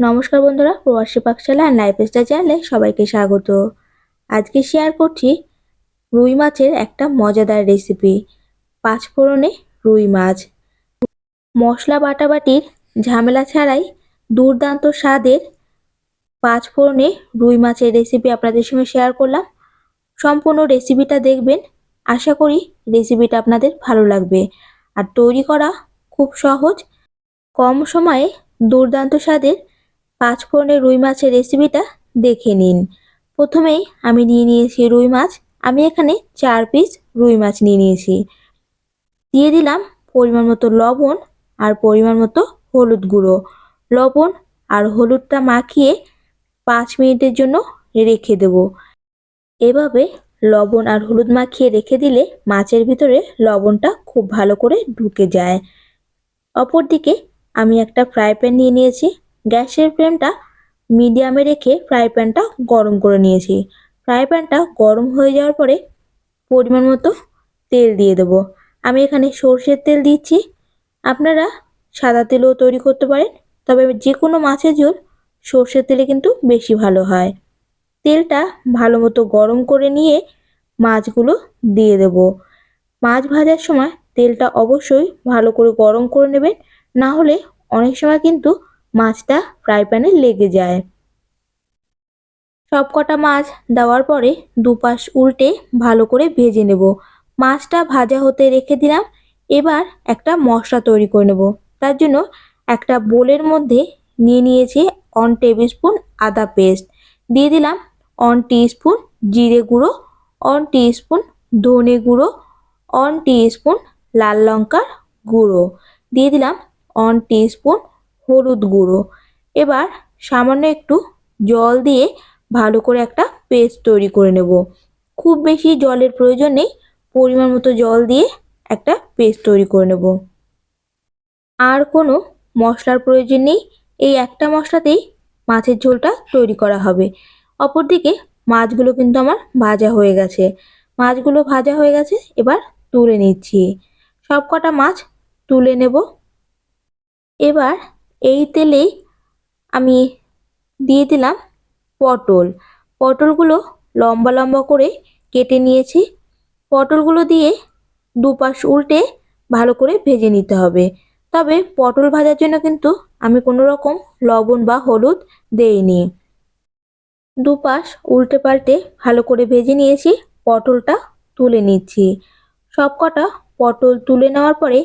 নমস্কার বন্ধুরা, প্রবাসী পাকশালা আর লাইফ স্টাইল চ্যানেলে সবাইকে স্বাগত। আজকে শেয়ার করছি রুই মাছের একটা মজাদার রেসিপি পাঁচফোড়নে রুই মাছ। মশলা বাটাবাটির ঝামেলা ছাড়াই দুর্দান্ত স্বাদের পাঁচফোড়নে রুই মাছের রেসিপি আপনাদের সঙ্গে শেয়ার করলাম। সম্পূর্ণ রেসিপিটা দেখবেন, আশা করি রেসিপিটা আপনাদের ভালো লাগবে। আর তৈরি করা খুব সহজ, কম সময়ে দুর্দান্ত স্বাদের পাঁচফোড়নের রুই মাছের রেসিপিটা দেখে নিন। প্রথমেই আমি নিয়ে নিয়েছি রুই মাছ। আমি এখানে চার পিস রুই মাছ নিয়ে নিয়েছি। দিয়ে দিলাম পরিমাণ মতো লবণ আর পরিমাণ মতো হলুদ গুঁড়ো। লবণ আর হলুদটা মাখিয়ে পাঁচ মিনিটের জন্য রেখে দেব। এভাবে লবণ আর হলুদ মাখিয়ে রেখে দিলে মাছের ভিতরে লবণটা খুব ভালো করে ঢুকে যায়। অপরদিকে আমি একটা ফ্রাই প্যান নিয়ে নিয়েছি। গ্যাসের ফ্লেমটা মিডিয়ামে রেখে ফ্রাই প্যানটা গরম করে নিয়েছি। ফ্রাই প্যানটা গরম হয়ে যাওয়ার পরে পরিমাণ মতো তেল দিয়ে দেবো। আমি এখানে সর্ষের তেল দিচ্ছি। আপনারা সাদা তেলও তৈরি করতে পারেন, তবে যে কোনো মাছের ঝোল সর্ষের তেলে কিন্তু বেশি ভালো হয়। তেলটা ভালো মতো গরম করে নিয়ে মাছগুলো দিয়ে দেব। মাছ ভাজার সময় তেলটা অবশ্যই ভালো করে গরম করে নেবেন, না হলে অনেক সময় কিন্তু মাছটা ফ্রাই প্যানে লেগে যায়। সব কটা মাছ দেওয়ার পরে দুপাশ উল্টে ভালো করে ভেজে নেব। মাছটা ভাজা হতে রেখে দিলাম। এবার একটা মশলা তৈরি করে নেব। তার জন্য একটা বোলের মধ্যে নিয়ে নিয়েছি অন টেবিল স্পুন আদা পেস্ট দিয়ে দিলাম অন স্পুন জিরে গুঁড়ো অন স্পুন ধনে গুঁড়ো অন স্পুন লাল লঙ্কার গুঁড়ো। দিয়ে দিলাম অন স্পুন হলুদ গুঁড়ো। এবার সামান্য একটু জল দিয়ে ভালো করে একটা পেস্ট তৈরি করে নেব। খুব বেশি জলের প্রয়োজন নেই, পরিমাণ মতো জল দিয়ে একটা পেস্ট তৈরি করে নেব। আর কোনো মশলার প্রয়োজন নেই, এই একটা মশলাতেই মাছের ঝোলটা তৈরি করা হবে। অপরদিকে মাছগুলো কিন্তু আমার ভাজা হয়ে গেছে। মাছগুলো ভাজা হয়ে গেছে, এবার তুলে নিচ্ছি। সব কটা মাছ তুলে নেব। এবার এই তেলেই আমি দিয়ে দিলাম পটল। পটলগুলো লম্বা লম্বা করে কেটে নিয়েছি। পটলগুলো দিয়ে দুপাশ উল্টে ভালো করে ভেজে নিতে হবে। তবে পটল ভাজার জন্য কিন্তু আমি কোনো রকম লবণ বা হলুদ দেইনি। দুপাশ উল্টে পাল্টে ভালো করে ভেজে নিয়েছি, পটলটা তুলে নিচ্ছি। সব কটা পটল তুলে নেওয়ার পরে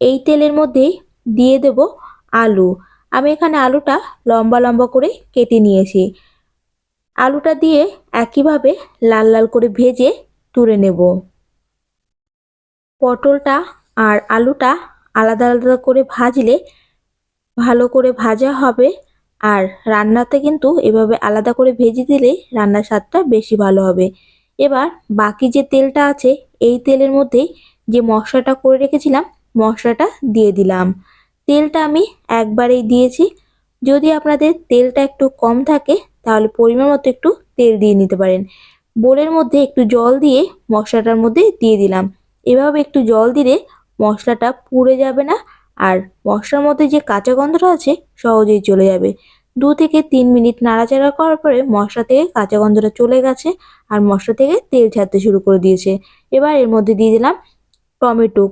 এই তেলের মধ্যেই দিয়ে দেব আলু। আমি এখানে আলুটা লম্বা লম্বা করে কেটে নিয়েছি। আলুটা দিয়ে একইভাবে লাল লাল করে ভেজে তুলে নেব। পটলটা আর আলুটা আলাদা আলাদা করে ভাজলে ভালো করে ভাজা হবে আর রান্নাতে কিন্তু এভাবে আলাদা করে ভেজে দিলে রান্নার স্বাদটা বেশি ভালো হবে। এবার বাকি যে তেলটা আছে, এই তেলের মধ্যেই যে মশলাটা করে রেখেছিলাম, মশলাটা দিয়ে দিলাম। তেলটা আমি একবারেই দিয়েছি। যদি আপনাদের তেলটা একটু কম থাকে, তাহলে পরিমাণ মতো একটু তেল দিয়ে নিতে পারেন। বোলের মধ্যে একটু জল দিয়ে মশলাটার মধ্যে দিয়ে দিলাম। এভাবে একটু জল দিলে মশলাটা পুড়ে যাবে না আর মশলার মধ্যে যে কাঁচা গন্ধটা আছে, সহজেই চলে যাবে। দু থেকে তিন মিনিট নাড়াচাড়া করার পরে মশলা থেকে কাঁচা গন্ধটা চলে গেছে আর মশলা থেকে তেল ছাড়তে শুরু করে দিয়েছে। এবার এর মধ্যে দিয়ে দিলাম টমেটো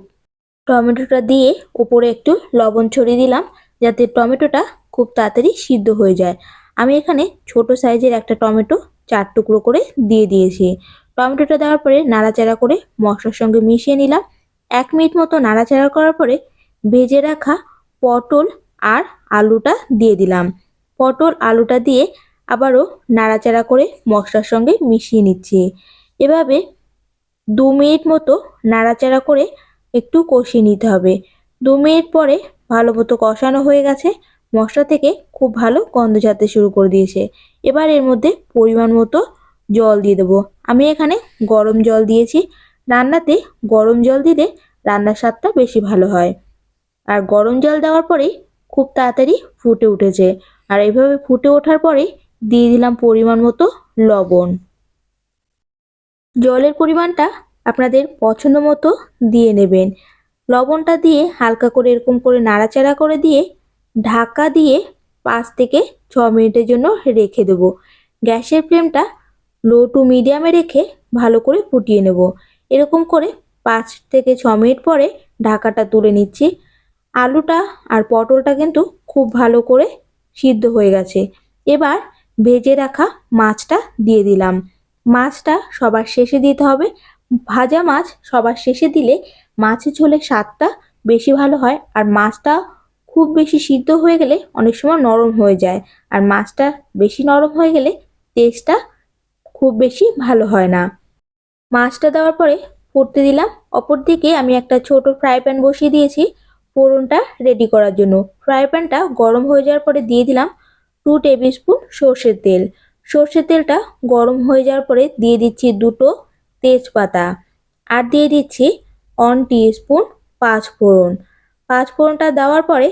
টমেটোটা দিয়ে উপরে একটু লবণ ছড়িয়ে দিলাম, যাতে টমেটোটা খুব তাড়াতাড়ি সিদ্ধ হয়ে যায়। আমি এখানে ছোট সাইজের একটা টমেটো চার টুকরো করে দিয়ে দিয়েছি। টমেটোটা দেওয়ার পরে নাড়াচাড়া করে মশলার সঙ্গে মিশিয়ে নিলাম। এক মিনিট মতো নাড়াচাড়া করার পরে ভেজে রাখা পটল আর আলুটা দিয়ে দিলাম। পটল, আলুটা দিয়ে আবারও নাড়াচাড়া করে মশলার সঙ্গে মিশিয়ে নিচ্ছি। এভাবে দু মিনিট মতো নাড়াচাড়া করে একটু কষিয়ে নিতে হবে। দু মিনিট পরে ভালো মতো কষানো হয়ে গেছে। মশলা থেকে খুব ভালো গন্ধ ছাড়তে শুরু করে দিয়েছে। এবার এর মধ্যে পরিমাণ মতো জল দিয়ে দেবো। আমি এখানে গরম জল দিয়েছি। রান্নাতে গরম জল দিলে রান্নার স্বাদটা বেশি ভালো হয়। আর গরম জল দেওয়ার পরেই খুব তাড়াতাড়ি ফুটে উঠেছে। আর এইভাবে ফুটে ওঠার পরে দিয়ে দিলাম পরিমাণ মতো লবণ। জলের পরিমাণটা আপনাদের পছন্দ মতো দিয়ে নেবেন। লবণটা দিয়ে হালকা করে এরকম করে নাড়াচাড়া করে দিয়ে ঢাকা দিয়ে পাঁচ থেকে ছ মিনিটের জন্য রেখে দেবো। গ্যাসের ফ্লেমটা লো টু মিডিয়ামে রেখে ভালো করে ফুটিয়ে নেব। এরকম করে পাঁচ থেকে ছ মিনিট পরে ঢাকাটা তুলে নিচ্ছি। আলুটা আর পটলটা কিন্তু খুব ভালো করে সিদ্ধ হয়ে গেছে। এবার ভেজে রাখা মাছটা দিয়ে দিলাম। মাছটা সবার শেষে দিতে হবে। ভাজা মাছ সবার শেষে দিলে মাছের ঝোলের স্বাদটা বেশি ভালো হয় আর মাছটা খুব বেশি সিদ্ধ হয়ে গেলে অনেক সময় নরম হয়ে যায়। আর মাছটা বেশি নরম হয়ে গেলে টেস্টটা খুব বেশি ভালো হয় না। মাছটা দেওয়ার পরে ফুটতে দিলাম। অপর দিকে আমি একটা ছোট ফ্রাই প্যান বসিয়ে দিয়েছি ফোড়নটা রেডি করার জন্য। ফ্রাই প্যানটা গরম হয়ে যাওয়ার পরে দিয়ে দিলাম টু টেবিল স্পুন সর্ষের তেল। সর্ষের তেলটা গরম হয়ে যাওয়ার পরে দিয়ে দিচ্ছি দুটো তেজপাতা। আর দিয়ে দিচ্ছি ওয়ান স্পুন পাঁচ ফোড়ন। পাঁচ ফোড়নটা দেওয়ার পরে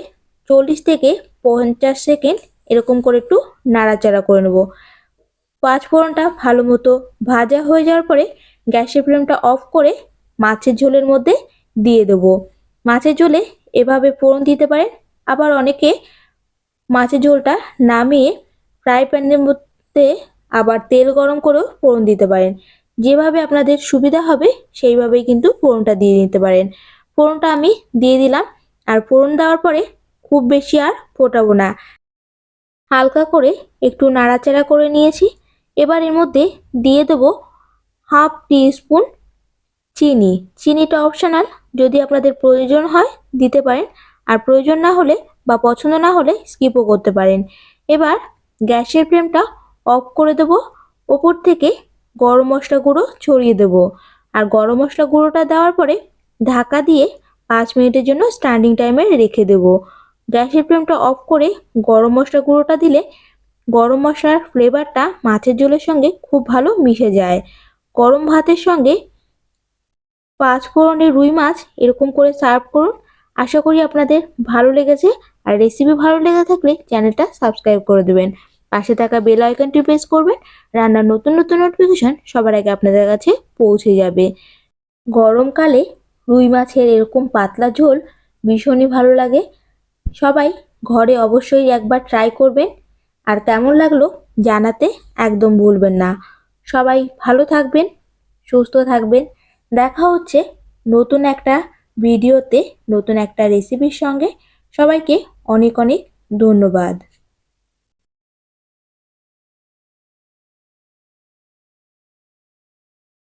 চল্লিশ থেকে পঞ্চাশ সেকেন্ড এরকম করে একটু নাড়াচাড়া করে নেব। পাঁচ ফোড়নটা ভালো মতো ভাজা হয়ে যাওয়ার পরে গ্যাসের ফ্লেমটা অফ করে মাছের ঝোলের মধ্যে দিয়ে দেবো। মাছের ঝোলে এভাবে ফোড়ন দিতে পারেন। আবার অনেকে মাছের ঝোলটা নামিয়ে ফ্রাই প্যানের মধ্যে আবার তেল গরম করেও ফোড়ন দিতে পারেন। যেভাবে আপনাদের সুবিধা হবে, সেইভাবেই কিন্তু ফোড়নটা দিয়ে দিতে পারেন। ফোড়নটা আমি দিয়ে দিলাম, আর ফোড়ন দেওয়ার পরে খুব বেশি আর ফোটাবো না। হালকা করে একটু নাড়াচাড়া করে নিয়েছি। এবার এর মধ্যে দিয়ে দেবো হাফ স্পুন চিনি। চিনিটা অপশনাল, যদি আপনাদের প্রয়োজন হয় দিতে পারেন, আর প্রয়োজন না হলে বা পছন্দ না হলে স্কিপও করতে পারেন। এবার গ্যাসের ফ্লেমটা অফ করে দেবো। ওপর থেকে গরম মশলা গুঁড়ো ছড়িয়ে দেবো। আর গরম মশলা গুঁড়োটা দেওয়ার পরে ঢাকা দিয়ে পাঁচ মিনিটের জন্য স্ট্যান্ডিং টাইমে রেখে দেবো। গ্যাসের ফ্লেমটা অফ করে গরম মশলা গুঁড়োটা দিলে গরম মশলার ফ্লেভারটা মাছের ঝোলের সঙ্গে খুব ভালো মিশে যায়। গরম ভাতের সঙ্গে পাঁচ ফোড়নের রুই মাছ এরকম করে সার্ভ করুন। আশা করি আপনাদের ভালো লেগেছে। আর রেসিপি ভালো লেগে থাকলে চ্যানেলটা সাবস্ক্রাইব করে দেবেন। পাশে থাকা বেল আইকনটি প্রেস করবেন, রান্নার নতুন নতুন নোটিফিকেশন সবার আগে আপনাদের কাছে পৌঁছে যাবে। গরমকালে রুই মাছের এরকম পাতলা ঝোল ভীষণই ভালো লাগে। সবাই ঘরে অবশ্যই একবার ট্রাই করবেন। আর কেমন লাগল জানাতে একদম ভুলবেন না। সবাই ভালো থাকবেন, সুস্থ থাকবেন। দেখা হচ্ছে নতুন একটা ভিডিওতে, নতুন একটা রেসিপির সঙ্গে। সবাইকে অনেক অনেক ধন্যবাদ।